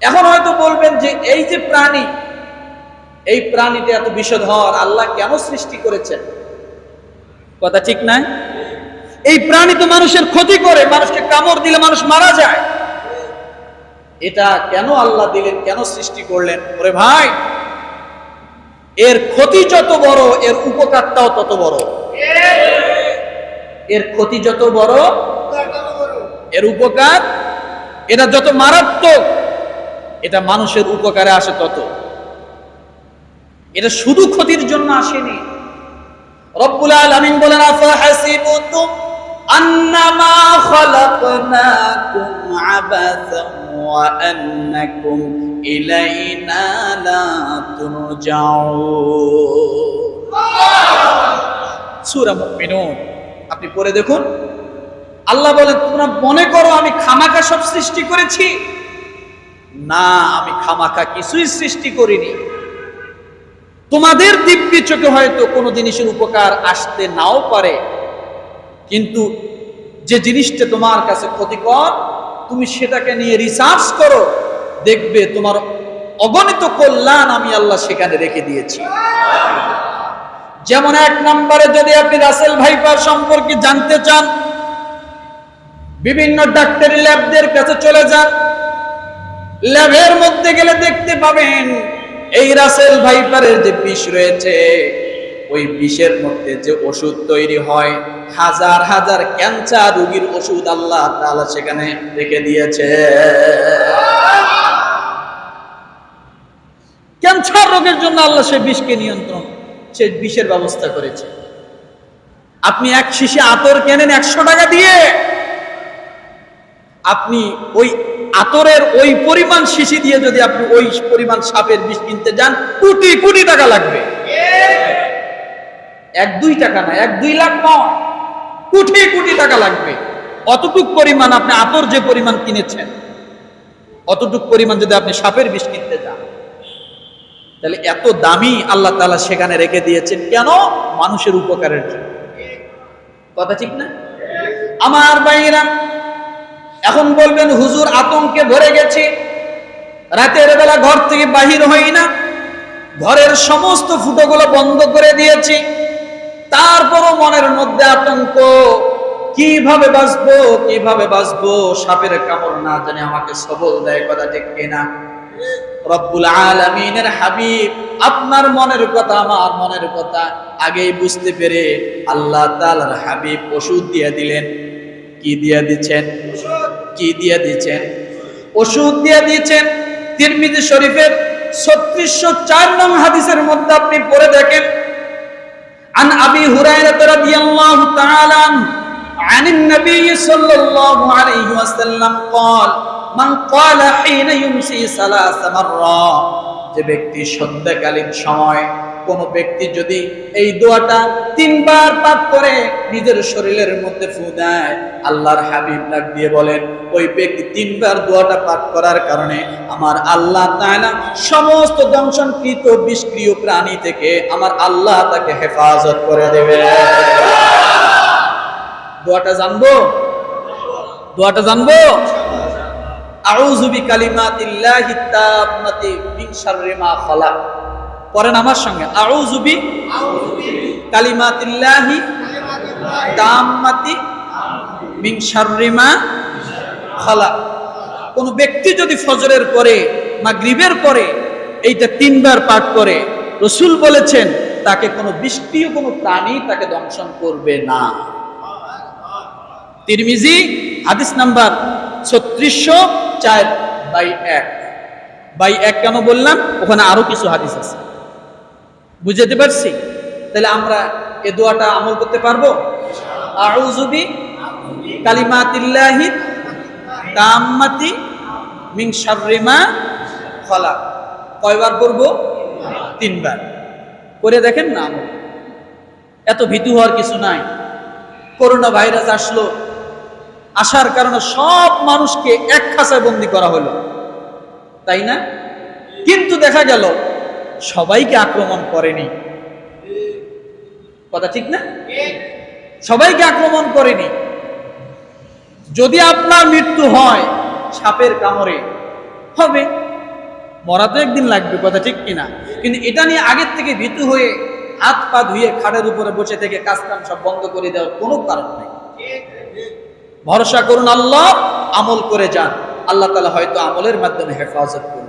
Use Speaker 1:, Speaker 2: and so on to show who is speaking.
Speaker 1: এখন হয়তো বলবেন যে এই যে প্রাণী, এই প্রাণীটা এত বিষধর আল্লাহ কেন সৃষ্টি করেছেন? কথা ঠিক নাই? এই প্রাণী তো মানুষের ক্ষতি করে, মানুষকে কামড় দিলে মানুষ মারা যায়। এটা কেন আল্লাহ দিলেন, কেন সৃষ্টি করলেন? ওরে ভাই, এর ক্ষতি যত বড়, এর উপকারটাও তত বড়। এর ক্ষতি যত বড়, এর উপকার, এটা যত মারাত্মক এটা মানুষের উপকারে আসে তত। এটা শুধু ক্ষতির জন্য আসেনি। রব্বুল আলামিন বলেন ইলাইনা আপনি পড়ে দেখুন। আল্লাহ বলেন, তোমরা মনে করো আমি খামাকা সব সৃষ্টি করেছি না, আমি খামাখা কিছুই সৃষ্টি করিনি। তোমাদের দিব্য চোখে হয়তো কোনো জিনিসের উপকার আসতে নাও পারে, কিন্তু যে জিনিসটা তোমার কাছে ক্ষতিকর, তুমি সেটাকে নিয়ে রিসার্চ করো, দেখবে তোমার অগণিত কল্যাণ আমি আল্লাহ সেখানে রেখে দিয়েছি। যেমন এক নম্বরে যদি আপনি রাসেল ভাইপার সম্পর্কে জানতে চান, বিভিন্ন ডাক্তারি ল্যাবদের কাছে চলে যান ল্যাবের মধ্যে গেলে দেখতে পাবেন এই রাসেল ভাইপারের যে বিষ রয়েছে, ওই বিষের মধ্যে যে ওষুধ তৈরি হয়, হাজার হাজার ক্যান্সার রোগীর ওষুধ আল্লাহ তাআলা সেখানে রেখে দিয়েছে। ক্যান্সার রোগের জন্য আল্লাহ সেই বিষকে নিয়ন্ত্রণ, সে বিষের ব্যবস্থা করেছে। আপনি এক শিশি আতর কেনেন একশো টাকা দিয়ে, আপনি ওই আতরের ওই পরিমাণ শিশি দিয়ে যদি আপনি ওই পরিমাণ সাপের বিষ কিনতে যান, কোটি কোটি টাকা লাগবে। এক দুই টাকা না, এক দুই লাখ নয় কোটি কোটি টাকা লাগবে। অতটুক পরিমাণ আপনি আতর যে পরিমাণ কিনেছেন, অতটুক পরিমাণ যদি আপনি সাপের বিষ কিনতে যান, তাহলে এত দামি আল্লাহ তাআলা সেখানে রেখে দিয়েছেন কেন? মানুষের উপকারের জন্য। কথা ঠিক না? আমার ভাইরা এখন বলবেন, হুজুর, আতঙ্কে ভরে গেছি। রাতের বেলা ঘর থেকে বাহির হই না। ঘরের সমস্ত ফুটোগুলো বন্ধ করে দিয়েছি। তারপরও মনের মধ্যে আতঙ্ক, কীভাবে বাঁচবো কীভাবে বাঁচবো? সাপের কামড় না জানি আমাকে সবল দেয় কথা ঠিক কিনা? রব্বুল আলামিনের হাবিব, আপনার মনের কথা, আমার মনের কথা আগেই বুঝতে পেরে আল্লাহ তাআলার হাবিব ওষুধ দিয়ে দিলেন। কি দিয়ে দিচ্ছেন? কি দিয়ে দিচ্ছেন ওষুধ দিয়ে দিয়েছেন তিরমিজি শরীফের ছত্রিশশো চার নং হাদিসের মধ্যে আপনি পড়ে দেখেন عن أبي هريرة رضي الله تعالى عنه عن النبي صلى الله عليه وسلم قال من قال حين يمسي ثلاث مرات যে ব্যক্তি সন্ধ্যাকালীন সময় কোন ব্যক্তি যদি এই দোয়াটা তিনবার পাঠ করে নিজের শরীরের মধ্যে ফু দেয়, আল্লাহর হাবিব ডাক দিয়ে বলেন, ওই ব্যক্তি তিনবার দোয়াটা পাঠ করার কারণে আমার আল্লাহ তাআলা সমস্ত দংশনকৃত বিষক্রিয় প্রাণী থেকে আমার আল্লাহ তাকে হেফাজত করে দেবে। দোয়াটা জানব? দোয়াটা জানব? আউযু বিকালিমাতিল্লাহি তাম্মাতি মিন শাররি মা খালাক। পড়েন আমার সঙ্গে। আউযু বি কালিমাতিল্লাহি তাম্মাতি মা খালাক। কোন ব্যক্তি যদি ফজরের পরে, মাগরিবের পরে এইটা তিনবার পাঠ করে, রসুল বলেছেন, তাকে কোনো বৃষ্টিও কোনো প্রাণী তাকে দংশন করবে না। তিরমিজি, হাদিস নাম্বার ছত্রিশশো চার বাই এক। বাই এক কেন বললাম? ওখানে আরও কিছু হাদিস আছে। বুঝাতে পারছি? তাহলে আমরা এ দোয়াটা আমল করতে পারব? আউযুবি কালিমাতিল্লাহি তাম্মাতি মা খলাক। কয়বার করব? তিনবার। করে দেখেন না এত ভীতু হওয়ার কিছু নাই। করোনা ভাইরাস আসলো। আসার কারণে সব মানুষকে এক খাঁচায় বন্দি করা হলো। তাই না? কিন্তু দেখা গেল সবাইকে আক্রমণ করেনি। কথা ঠিক না? সবাইকে আক্রমণ করেনি। যদি আপনার মৃত্যু হয় সাপের কামড়ে, হবে। মরা তো একদিন লাগবে, কথা ঠিক কিনা? কিন্তু এটা নিয়ে আগের থেকে ভীতু হয়ে হাত পা ধুয়ে খাটের উপরে বসে থেকে কাজ কাম সব বন্ধ করে দেওয়ার কোনো কারণ নেই। ভরসা করুন আল্লাহ, আমল করে যান। আল্লাহ তালা হয়তো আমলের মাধ্যমে হেফাজত করুন।